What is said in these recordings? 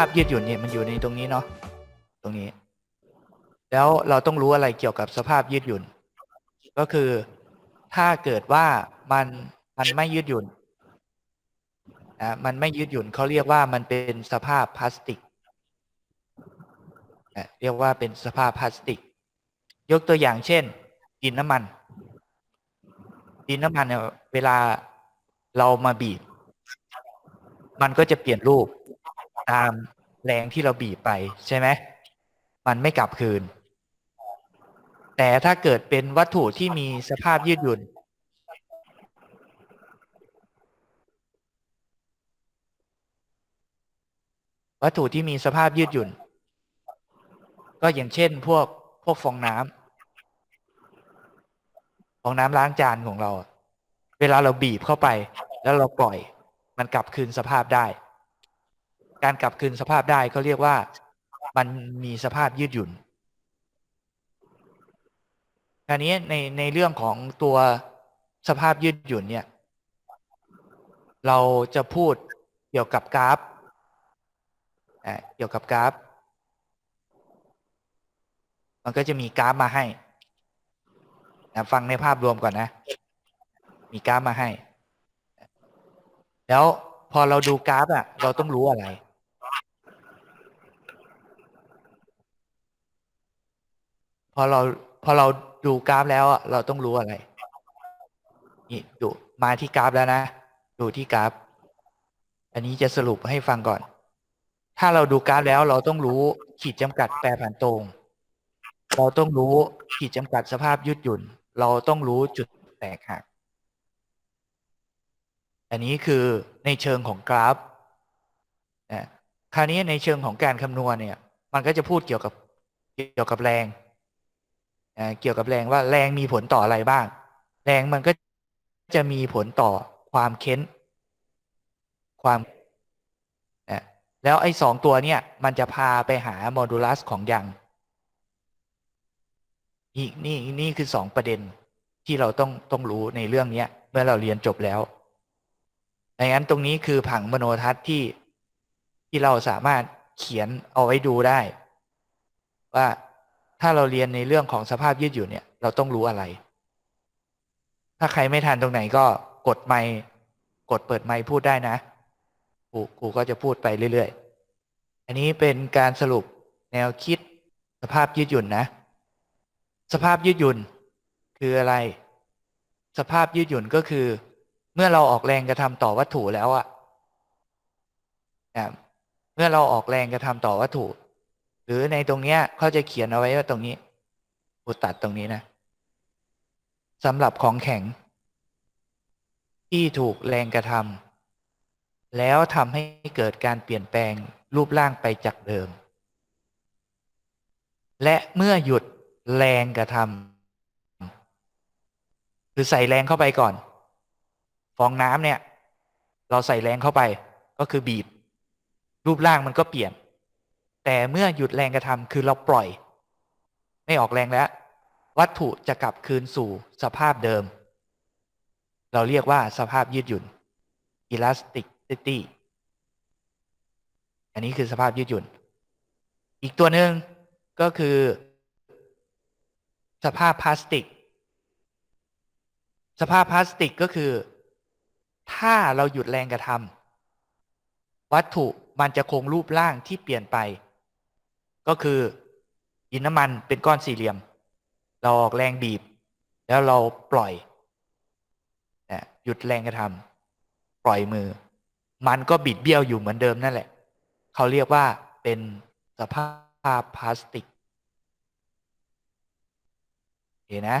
าพยืดหยุ่นเนี่ยมันอยู่ในตรงนี้เนาะตรงนี้ แล้วเราต้องรู้อะไรเกี่ยวกับสภาพยืดหยุ่น ก็คือถ้าเกิดว่ามันมันไม่ยืดหยุ่นนะมันไม่ยืดหยุ่นเขาเรียกว่ามันเป็นสภาพพลาสติกนะเรียกว่าเป็นสภาพพลาสติก ยกตัวอย่างเช่น ดินน้ำมัน ดินน้ำมันเนี่ยเวลาเรามาบีบ มันก็จะเปลี่ยนรูปตาม แรงที่เราบีบไปใช่ไหมมันไม่กลับคืน แต่ถ้าเกิดเป็นวัตถุที่มีสภาพยืดหยุ่น วัตถุที่มีสภาพยืดหยุ่น ก็อย่างเช่นพวกพวกฟองน้ำฟองน้ำล้างจานของเรา เวลาเราบีบเข้าไป แล้วเราปล่อย มันกลับคืนสภาพได้ การกลับคืนสภาพได้เขาเรียกว่ามันมีสภาพยืดหยุ่นคราวนี้ในในเรื่องของตัวสภาพยืดหยุ่นเนี่ย เราจะพูดเกี่ยวกับกราฟอ่าเกี่ยวกับกราฟ มันก็จะมีกราฟมาให้นะฟังในภาพรวมก่อนนะ มีกราฟมาให้ แล้วพอเราดูกราฟอะ เราต้องรู้อะไร อเราพอเราดูกราฟแล้วเราต้องรู้อะไร นี่ดูมาที่กราฟแล้วนะ ดูที่กราฟ อันนี้จะสรุปให้ฟังก่อน ถ้าเราดูกราฟแล้วเราต้องรู้ขีดจำกัดแปรผันตรง เราต้องรู้ขีดจำกัดสภาพยืดหยุ่น เราต้องรู้จุดแตกหัก อันนี้คือในเชิงของกราฟนะคราวนี้ในเชิงของการคำนวณเนี่ย มันก็จะพูดเกี่ยวกับเกี่ยวกับแรง เกี่ยวกับแรงว่าแรงมีผลต่ออะไรบ้าง แรงมันก็จะมีผลต่อความเค้น ความนะแล้วไอ้สองตัวเนี่ยมันจะพาไปหาโมดูลัสของยังนี่นี่นี่คือสองประเด็นที่เราต้องต้องรู้ในเรื่องเนี้ยเมื่อเราเรียนจบแล้วดังนั้นตรงนี้คือผังมโนทัศน์ที่ที่เราสามารถเขียนเอาไว้ดูได้ ว่า ถ้าเราเรียนในเรื่องของสภาพยืดหยุ่นเนี่ย เราต้องรู้อะไร ถ้าใครไม่ทันตรงไหนก็กดไมค์กดเปิดไมค์พูดได้นะกูกูก็จะพูดไปเรื่อยๆ อันนี้เป็นการสรุปแนวคิดสภาพยืดหยุ่นนะ สภาพยืดหยุ่นคืออะไร สภาพยืดหยุ่นก็คือ เมื่อเราออกแรงกระทำต่อวัตถุแล้วอะเมื่อเราออกแรงกระทำต่อวัตถุ หรือในตรงเนี้ยเขาจะเขียนเอาไว้ว่าตรงนี้กูตัดตรงนี้นะสำหรับของแข็ง ที่ถูกแรงกระทำแล้วทำให้เกิดการเปลี่ยนแปลงรูปร่างไปจากเดิม และเมื่อหยุดแรงกระทำคือใส่แรงเข้าไปก่อน ฟองน้ำเนี่ย เราใส่แรงเข้าไปก็คือบีบ รูปร่างมันก็เปลี่ยน แต่เมื่อหยุดแรงกระทำคือเราปล่อย ไม่ออกแรงแล้ว วัตถุจะกลับคืนสู่สภาพเดิม เราเรียกว่าสภาพยืดหยุ่น elasticity อันนี้คือสภาพยืดหยุ่น อีกตัวหนึ่งก็คือ สภาพพลาสติก สภาพพลาสติกก็คือ ถ้าเราหยุดแรงกระทำวัตถุมันจะคงรูปร่างที่เปลี่ยนไป ก็คือดินน้ำมันเป็นก้อนสี่เหลี่ยม เราออกแรงบีบ แล้วเราปล่อยนะหยุดแรงกระทำปล่อยมือ มันก็บิดเบี้ยวอยู่เหมือนเดิมนั่นแหละ เขาเรียกว่าเป็นสภาพพลาสติกเห็นนะ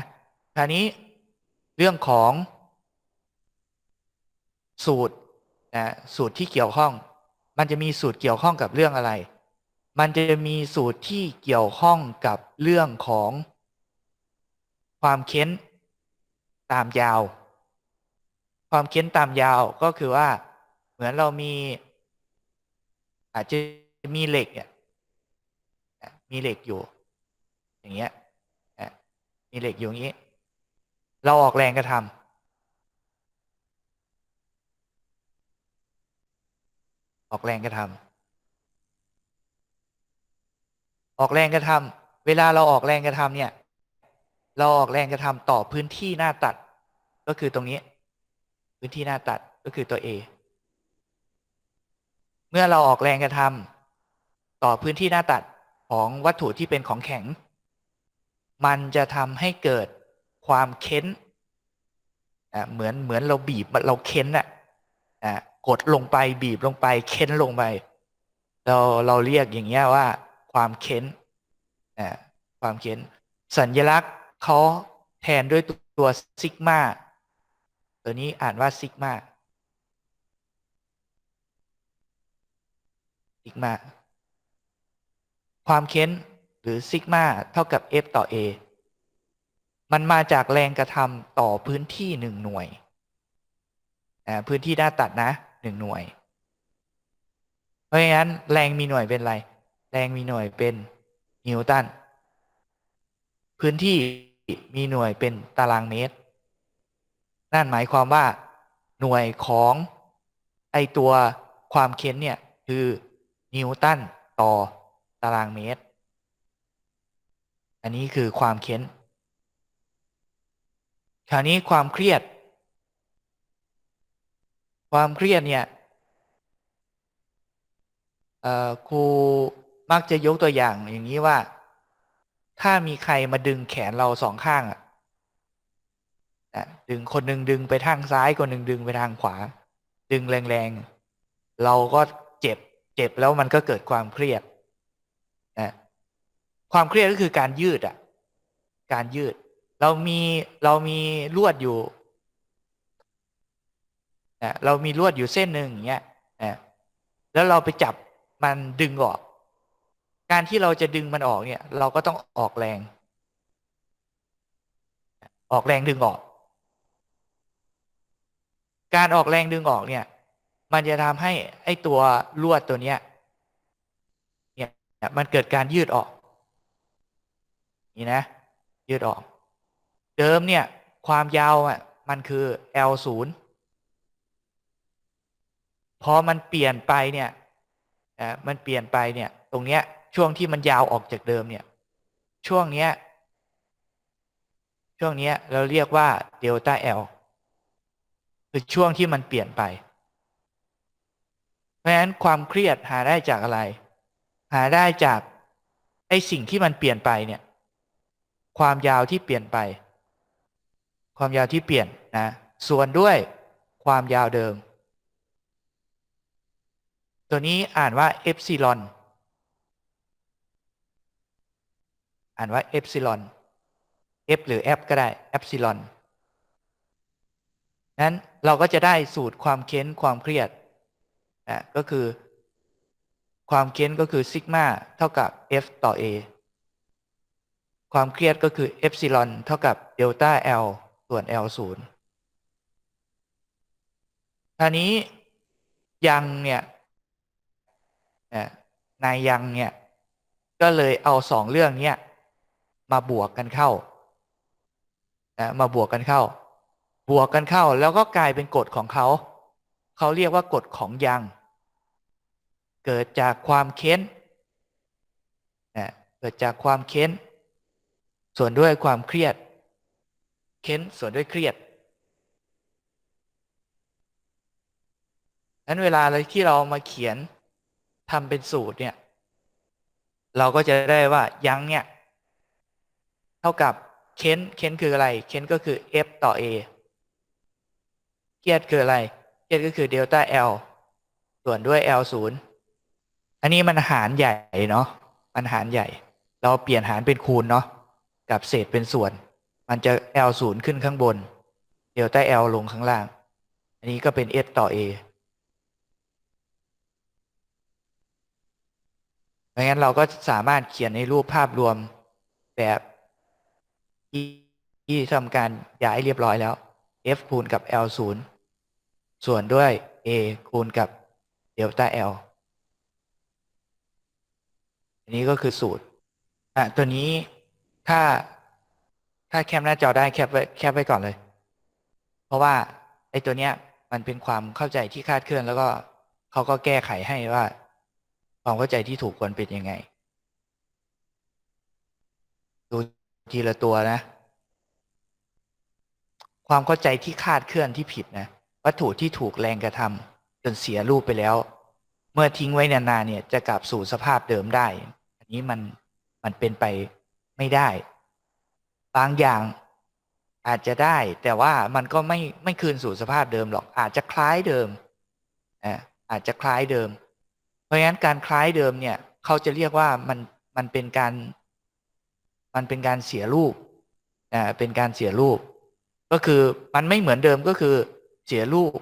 คราวนี้เรื่องของสูตรนะสูตรที่เกี่ยวข้อง มันจะมีสูตรเกี่ยวข้องกับเรื่องอะไร มันจะมีสูตรที่เกี่ยวข้องกับเรื่องของความเค้นตามยาว ความเค้นตามยาวก็คือว่าเหมือนเรามี อาจจะมีเหล็กเนี่ยมีเหล็กอยู่ อย่างเงี้ยมีเหล็กอยู่อย่างนี้ เราออกแรงกระทำออกแรงกระทำ ออกแรงกระทำเวลาเราออกแรงกระทำเนี่ย เราออกแรงกระทำต่อพื้นที่หน้าตัด ก็คือตรงนี้ พื้นที่หน้าตัดก็คือตัว A เมื่อเราออกแรงกระทำต่อพื้นที่หน้าตัดของวัตถุที่เป็นของแข็ง มันจะทำให้เกิดความเค้นอะเหมือนเหมือนเราบีบเราเค้นอะอะกดลงไปบีบลงไปเค้นลงไป เราเราเรียกอย่างเงี้ยว่า ความเค้นความเค้น สัญลักษณ์เขาแทนด้วยตัวซิกมาตัวนี้อ่านว่าซิกมาซิกมาความเค้นหรือซิกมาเท่ากับ F ต่อ A มันมาจากแรงกระทำต่อพื้นที่หนึ่งหน่วย พื้นที่หน้าตัดนะหนึ่งหน่วย เพราะงั้นแรงมีหน่วยเป็นอะไร แรงมีหน่วยเป็นนิวตัน พื้นที่มีหน่วยเป็นตารางเมตร นั่นหมายความว่า หน่วยของไอตัวความเค้นเนี่ยคือนิวตันต่อตารางเมตร อันนี้คือความเค้น คราวนี้ความเครียด ความเครียดเนี่ยครู มักจะยกตัวอย่างอย่างนี้ว่า ถ้ามีใครมาดึงแขนเราสองข้างอะอะดึงคนหนึ่งดึงไปทางซ้ายคนหนึ่งดึงไปทางขวา ดึงแรงๆ เราก็เจ็บ เจ็บแล้วมันก็เกิดความเครียดนะความเครียดก็คือการยืดอะ การยืด เรามีเรามีลวดอยู่นะเรามีลวดอยู่เส้นหนึ่งอย่างเงี้ยนะแล้วเราไปจับมันดึงออก การที่เราจะดึงมันออกเนี่ย เราก็ต้องออกแรง ออกแรงดึงออก การออกแรงดึงออกเนี่ย มันจะทำให้ไอ้ตัวลวดตัวเนี้ยเนี่ยมันเกิดการยืดออก นี่นะ ยืดออก เดิมเนี่ย ความยาวอะมันคือ L ศูนย์พอมันเปลี่ยนไปเนี่ยอ่ามันเปลี่ยนไปเนี่ย ตรงเนี้ย ช่วงที่มันยาวออกจากเดิมเนี่ย ช่วงเนี้ย ช่วงเนี้ยเราเรียกว่าเดลต้า L คือช่วงที่มันเปลี่ยนไป เพราะฉะนั้นความเครียดหาได้จากอะไร หาได้จากไอ้สิ่งที่มันเปลี่ยนไปเนี่ย ความยาวที่เปลี่ยนไป ความยาวที่เปลี่ยนนะ ส่วนด้วยความยาวเดิม ตัวนี้อ่านว่าเอฟซิลอน อ่านว่าเอฟซิลอน F หรือ F ก็ได้เอฟซิลอนนั้นเราก็จะได้สูตรความเค้นความเครียดนะก็คือ ความเค้นก็คือซิกมาเท่ากับ F ต่อ A ความเครียดก็คือเอฟซิลอนเท่ากับเดลต้า L ส่วน L ศูนย์ท่านี้ยังเนี่ยนายยังเนี่ย ก็เลยเอาสองเรื่องเนี้ย มาบวกกันเข้านะมาบวกกันเข้า บวกกันเข้า แล้วก็กลายเป็นกฎของเขา เขาเรียกว่ากฎของยัง เกิดจากความเค้นนะเกิดจากความเค้น ส่วนด้วยความเครียด เค้นส่วนด้วยเครียดนั้นเวลาเลยที่เรามาเขียนทำเป็นสูตรเนี่ย เราก็จะได้ว่ายังเนี่ย เท่ากับเค้นเค้นคืออะไร เค้นก็คือ F ต่อ A เครียดคืออะไรเครียดก็คือเดลต้า L ส่วนด้วย L ศูนย์อันนี้มันหารใหญ่เนาะมันหารใหญ่ เราเปลี่ยนหารเป็นคูณเนาะกับเศษเป็นส่วน มันจะ L ศูนย์ขึ้นข้างบน เดลต้า L ลงข้างล่าง อันนี้ก็เป็น S ต่อ A เพราะงั้นเราก็สามารถเขียนในรูปภาพรวมแบบ ที่ทำการย้ายเรียบร้อยแล้ว F คูณกับ L ศูนย์ส่วนด้วย A คูณกับเดลต้า L อันนี้ก็คือสูตรอะตัวนี้ถ้าถ้าแคปหน้าจอได้แคปไว้แคปไว้ก่อนเลย เพราะว่าไอ้ตัวเนี้ยมันเป็นความเข้าใจที่คาดเคลื่อน แล้วก็เขาก็แก้ไขให้ว่า ความเข้าใจที่ถูกควรเป็นยังไงดู ทีละตัวนะ ความเข้าใจที่คาดเคลื่อนที่ผิดนะวัตถุที่ถูกแรงกระทำจนเสียรูปไปแล้ว เมื่อทิ้งไว้นานๆเนี่ยจะกลับสู่สภาพเดิมได้ อันนี้มันมันเป็นไปไม่ได้ บางอย่างอาจจะได้ แต่ว่ามันก็ไม่ไม่คืนสู่สภาพเดิมหรอก อาจจะคล้ายเดิมอ่าอาจจะคล้ายเดิม เพราะฉะนั้นการคล้ายเดิมเนี่ย เขาจะเรียกว่ามันมันเป็นการ มันเป็นการเสียรูปอ่าเป็นการเสียรูป ก็คือมันไม่เหมือนเดิมก็คือเสียรูป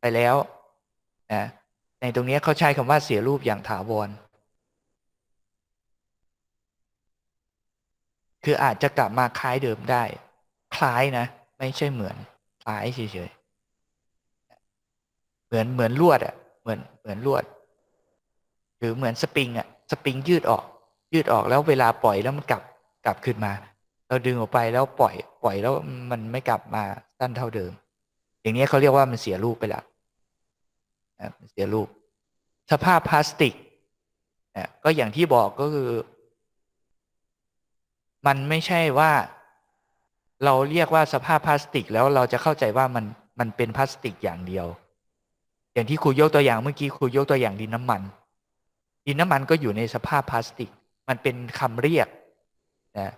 ไปแล้วนะในตรงนี้เขาใช้คำว่าเสียรูปอย่างถาวร คืออาจจะกลับมาคล้ายเดิมได้ คล้ายนะ ไม่ใช่เหมือน คล้ายเฉยๆ เหมือนเหมือนลวดอะ่ะ เหมือนเหมือนลวด หรือเหมือนสปริงอะ่ะ สปริงยืดออก ยืดออกแล้วเวลาปล่อยแล้วมันกลับ กลับขึ้นมา เราดึงออกไปแล้วปล่อย ปล่อยแล้วมันไม่กลับมาสั้นเท่าเดิม อย่างนี้เขาเรียกว่ามันเสียรูปไปแล้วนะเสียรูป สภาพพลาสติกก็อย่างที่บอกก็คือ มันไม่ใช่ว่า เราเรียกว่าสภาพพลาสติก แล้วเราจะเข้าใจว่ามันมันเป็นพลาสติกอย่างเดียว อย่างที่ครูยกตัวอย่างเมื่อกี้ครูยกตัวอย่างดินน้ำมันดินน้ำมันก็อยู่ในสภาพพลาสติก มันเป็นคำเรียก นะ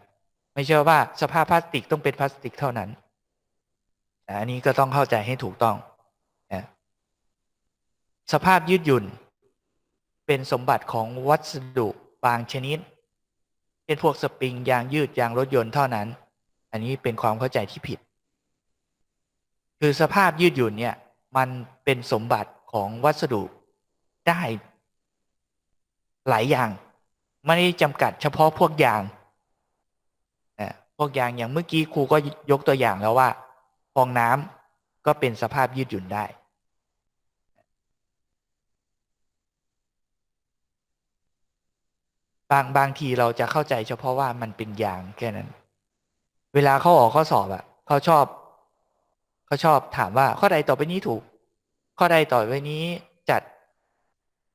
ไม่ใช่ว่าสภาพพลาสติกต้องเป็นพลาสติกเท่านั้นนะอันนี้ก็ต้องเข้าใจให้ถูกต้องนะสภาพยืดหยุ่น เป็นสมบัติของวัสดุบางชนิดเช่นพวกสปริงยางยืดยางรถยนต์เท่านั้น อันนี้เป็นความเข้าใจที่ผิด คือสภาพยืดหยุ่นเนี่ยมันเป็นสมบัติของวัสดุได้หลายอย่าง ไม่ได้จำกัดเฉพาะพวกยาง พวกยางอย่างเมื่อกี้ครูก็ยกตัวอย่างแล้วว่าฟองน้ำก็เป็นสภาพยืดหยุ่นได้ บางบางทีเราจะเข้าใจเฉพาะว่ามันเป็นยางแค่นั้น เวลาเขาออกข้อสอบอะ่ะเขาชอบเขาชอบถามว่าข้อใดต่อไปนี้ถูก ข้อใดต่อไปนี้จัด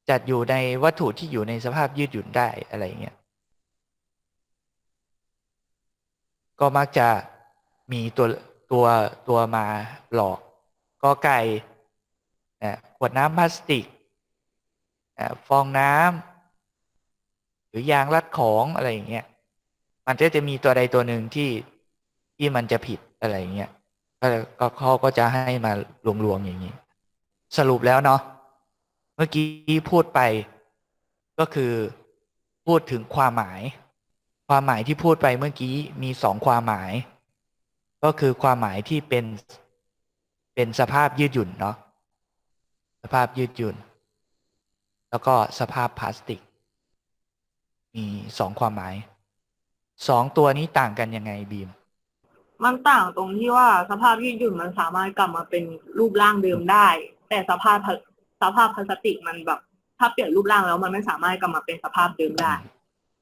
จัดอยู่ในวัตถุที่อยู่ในสภาพยืดหยุ่นได้อะไรเงี้ย ก็มักจะมีตัวตัวตัวมาหลอกก็ไก่ขวดน้ำพลาสติกฟองน้ำหรือยางรัดของอะไรอย่างเงี้ยมันก็จะมีตัวใดตัวหนึ่งที่ที่มันจะผิดอะไรอย่างเงี้ยก็ก็เขาก็จะให้มารวมๆอย่างนี้ สรุปแล้วเนาะเมื่อกี้พูดไปก็คือพูดถึงความหมาย ความหมายที่พูดไปเมื่อกี้มีสองความหมาย ก็คือความหมายที่เป็นเป็นสภาพยืดหยุ่นเนาะสภาพยืดหยุ่น แล้วก็สภาพพลาสติก มีสองความหมายสองตัวนี้ต่างกันยังไงบีม มันต่างตรงที่ว่าสภาพยืดหยุ่นมันสามารถกลับมาเป็นรูปร่างเดิมได้ แต่สภาพพลาสภาพพลาสติกมันแบบ ถ้าเปลี่ยนรูปร่างแล้วมันไม่สามารถกลับมาเป็นสภาพเดิมได้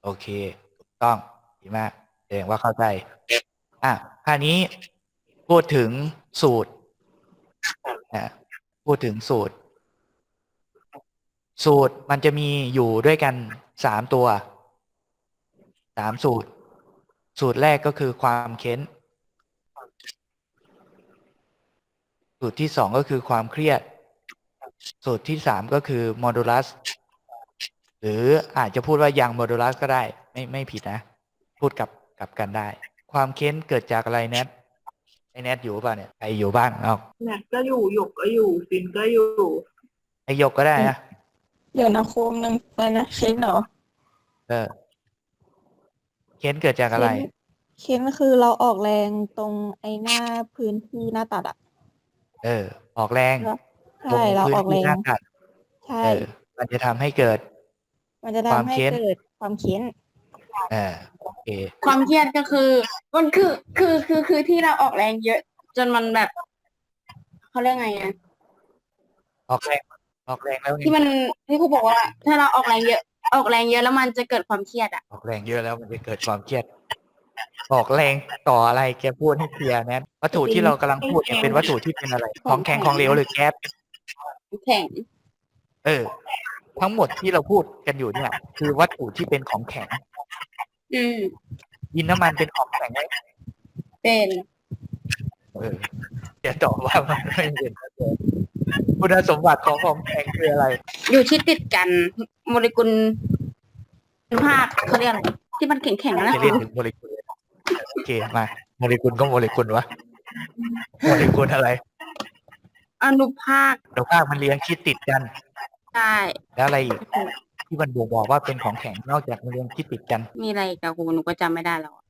โอเคถูก ต้องดีมากแสดงว่าเข้าใจ อะคราวนี้พูดถึงสูตรอะพูดถึงสูตร สูตรมันจะมีอยู่ด้วยกันสามตัวสามสูตร สูตรแรกก็คือความเค้น สูตรที่สองก็คือความเครียด สูตรที่สามก็คือโมดูลัส รืออาจจะพูดว่ายังโมดูลัสก็ได้ ไม่ไม่ผิดนะ พูดกับกับกันได้ ความเค้นเกิดจากอะไรแนทไอแนทอยู่ป่ะเนี่ยใครอยู่บ้างเอาแนทก็อยู่หยกก็อยู่ฟินก็อยู่ไอหยกก็ได้นะเดี๋ยวนะโคมนึงไปนะเค้นเหรอเออเค้นเกิดจากอะไร เค้นคือเราออกแรงตรงไอ้หน้าพื้นที่หน้าตัดอะเออ ออกแรงแล้วตรงใช่เราพื้นออกแรที่งหน้าตัดใช่เออมันจะทำให้เกิด มันจะความทำให้เค้น เกิดความเค้นเออโอเค ความเครียดก็คือ มันคือคือคือคือที่เราออกแรงเยอะ จนมันแบบเขาเรียกไงอะออกแรงออกแรงแล้วไงที่มันที่ครูบอกว่า ถ้าเราออกแรงเยอะ ออกแรงเยอะแล้วมันจะเกิดความเครียดอะออกแรงเยอะแล้วมันจะเกิดความเครียด ออกแรงต่ออะไรแกพูดให้เคลียร์แนทวัตถุที่เรากำลังพูดเนี่ยเป็นวัตถุที่เป็นอะไร ของแข็งของเหลวหรือแก๊ส แข็ง เอเออ ทั้งหมดที่เราพูดกันอยู่เนี่ย คือวัตถุที่เป็นของแข็ง อืมดินน้ำมันเป็นของแข็งไหมเป็นเออจะตอบว่ามันไม่เป็นคุณสมบัติของของแข็งคืออะไร อยู่ที่ติดกันโมเลกุลภาคเขาเรียกอะไรที่มันแข็งๆนะจะเรียกถึงโมเลกุลเลยโอเคมาโมเลกุลก็โมเลกุลวะโมเลกุลอะไร อนุภาคเดี๋ยวภาคมันเลี้ยงชิดติดกัน ใช่แล้วอะไรอีกที่มันบ่งบอกว่าเป็นของแข็งนอกจากมันเลี้ยงชิดติดกัน มีอะไรอีกับกูหนูก็จำไม่ได้แล้วอะ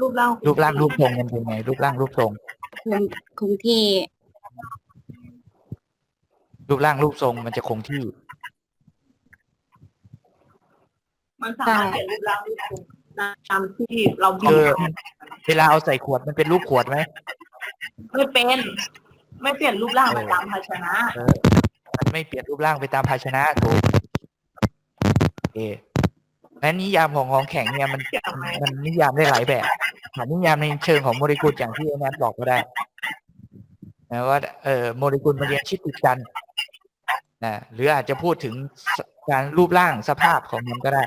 รูปร่างรูปร่างรูปทรงมันเป็นไงรูปร่างรูปทรง คงคงที่รูปร่างรูปทรงมันจะคงที่ มันสามารถเปลี่ยนรูปร่างรูปทรงได้ตามที่เราบีเอบอมันเวลาเอาใส่ขวดมันเป็นรูปขวดไหม ไม่เป็น ไม่เปลี่ยนรูปร่างไปตามภาชนะ เออมัน ไม่เปลี่ยนรูปร่างไปตามภาชนะถูกโอเคและนิยามของของแข็งเนี่ยมันมันนิยามได้หลายแบบหานิยามในเชิงของโมเลกุลอย่างที่ไอ้นัทบอกก็ได้นะว่าเออโมเลกุลมันเรียงชิดติดกันนะหรืออาจจะพูดถึงการรูปร่างสภาพของมันก็ได้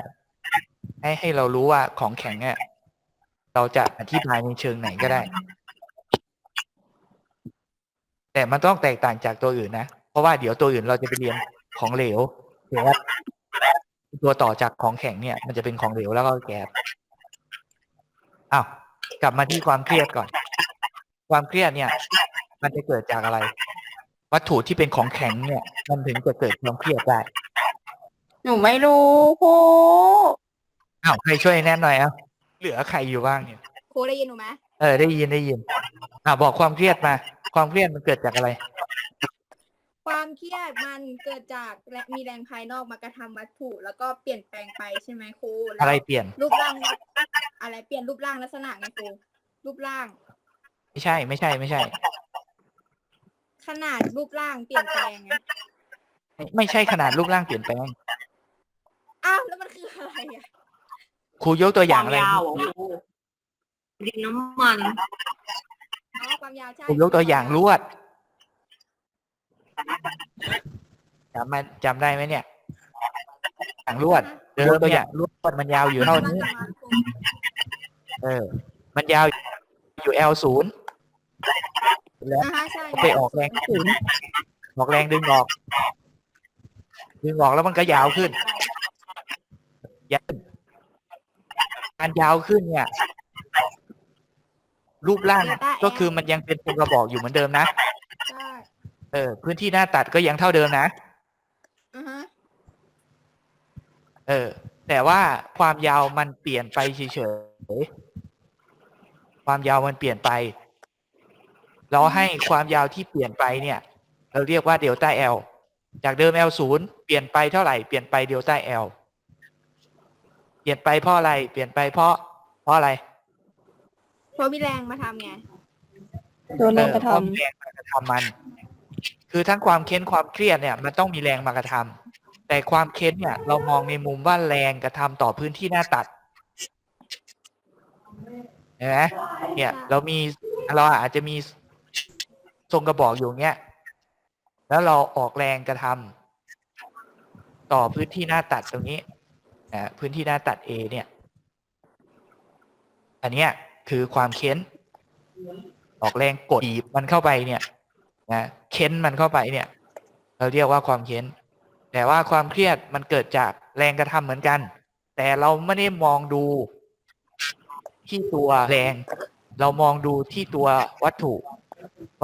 ให้ให้เรารู้ว่าของแข็งเนี่ยเราจะอธิบายในเชิงไหนก็ได้ แต่มันต้องแตกต่างจากตัวอื่นนะ เพราะว่าเดี๋ยวตัวอื่นเราจะไปเรียนของเหลวแก๊สตัวต่อจากของแข็งเนี่ย มันจะเป็นของเหลวแล้วก็แก๊สอ้าวกลับมาที่ความเครียดก่อน ความเครียดเนี่ย มันจะเกิดจากอะไร วัตถุที่เป็นของแข็งเนี่ย มันถึงจะเกิดความเครียดได้หนูไม่รู้โคอ้าวใครช่วยแน่หน่อยเอะเหลือใครอยู่บ้างเนี่ยครูได้ยินหนูไหมเออได้ยินได้ยิน อ่าบอกความเครียดมา ความเครียดมันเกิดจากอะไร ความเครียดมันเกิดจากและมีแรงภายนอกมากระทำวัตถุ แล้วก็เปลี่ยนแปลงไปใช่ไหมครูแล้วอะไรเปลี่ยน รูปร่างอะไรเปลี่ยนรูปร่างลักษณะไงครูรูปร่าง ไม่ใช่ไม่ใช่ไม่ใช่ ขนาดรูปร่างเปลี่ยนแปลงไงไม่ไม่ใช่ขนาดรูปร่างเปลี่ยนแปลงอ้าวแล้วมันคืออะไรอะครูยกตัวอคย่างวามอะไรยาวอะครูดินน้ำมันอ๋อความยาวใช่ครูยกตัวอย่างลวด จำมาจำได้ไหมเนี่ยอย่างลวดเดิมตัวอย่างลวดมันยาวอยู่เท่านี้ เออ มันยาวอยู่ L ศูนย์แล้วอ่าฮะใช่ไปออกแรงศูนย์ออกแรงดึงออก ดึงออกแล้วมันก็ยาวขึ้นยาวขึ้นการยาวขึ้นเนี่ย รูปร่างก็คือมันยังเป็นตัวกระบอกอยู่เหมือนเดิมนะใช่ เออ พื้นที่หน้าตัดก็ยังเท่าเดิมนะอ่าฮะเออ แต่ว่าความยาวมันเปลี่ยนไปเฉยๆความยาวมันเปลี่ยนไป เราให้ความยาวที่เปลี่ยนไปเนี่ย เราเรียกว่าเดลต้า L จากเดิม L ศูนย์เปลี่ยนไปเท่าไหร่ เปลี่ยนไปเดลต้า L เปลี่ยนไปเพราะอะไร เปลี่ยนไปเพราะ เพราะอะไร เพราะมีแรงมาทำไง โดนแรงกระทเออเพามีแรงมากระทำมัน คือทั้งความเค้นความเครียดเนี่ยมันต้องมีแรงมากระทำแต่ความเค้นเนี่ย เรามองในมุมว่าแรงกระทำต่อพื้นที่หน้าตัดเห็นไหมเนี่ย เรามีเราอาจจะมีทรงกระบอกอยู่เงี้ยแล้วเราออกแรงกระทำต่อพื้นที่หน้าตัดตรงนี้นะพื้นที่หน้าตัด A เนี่ย อันเนี้ยคือความเค้น ออกแรงกดบีบมันเข้าไปเนี่ย นะเค้นมันเข้าไปเนี่ย เราเรียกว่าความเค้น แต่ว่าความเครียดมันเกิดจากแรงกระทำเหมือนกัน แต่เราไม่ได้มองดูที่ตัวแรง เรามองดูที่ตัววัตถุ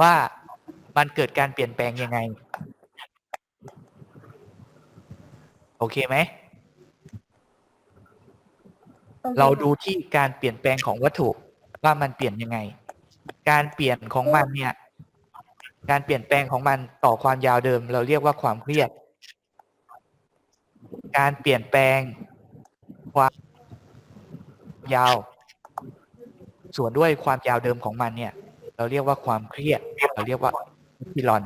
ว่ามันเกิดการเปลี่ยนแปลงยังไง โอเคไหมำเราดูที่การเปลี่ยนแปลงของวัตถุว่ามันเปลี่ยนยังไง การเปลี่ยนของมันเนี่ย การเปลี่ยนแปลงของมันต่อความยาวเดิม เราเรียกว่าความเครียด การเปลี่ยนแปลงความยาว ส่วนด้วยความยาวเดิมของมันเนี่ย เราเรียกว่าความเครียด เราเรียกว่าเอฟซิลอน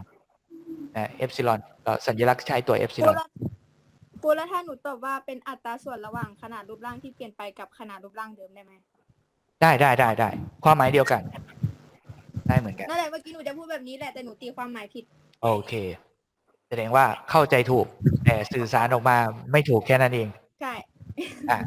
นะเอฟซิลอนสัญลักษณ์ใช้ตัวเอฟซิลอนครูแล้วถ้าหนูตอบว่าเป็นอัตราส่วนระหว่างขนาดรูปร่างที่เปลี่ยนไปกับขนาดรูปร่างเดิมได้ไหมได้ได้ได้ได้ความหมายเดียวกัน ได้เหมือนกัน นั่นแหละเมื่อกี้หนูจะพูดแบบนี้แหละแต่หนูตีความหมายผิด โอเค แสดงว่าเข้าใจถูก แต่สื่อสารออกมาไม่ถูกแค่นั้นเอง ใช่ อะ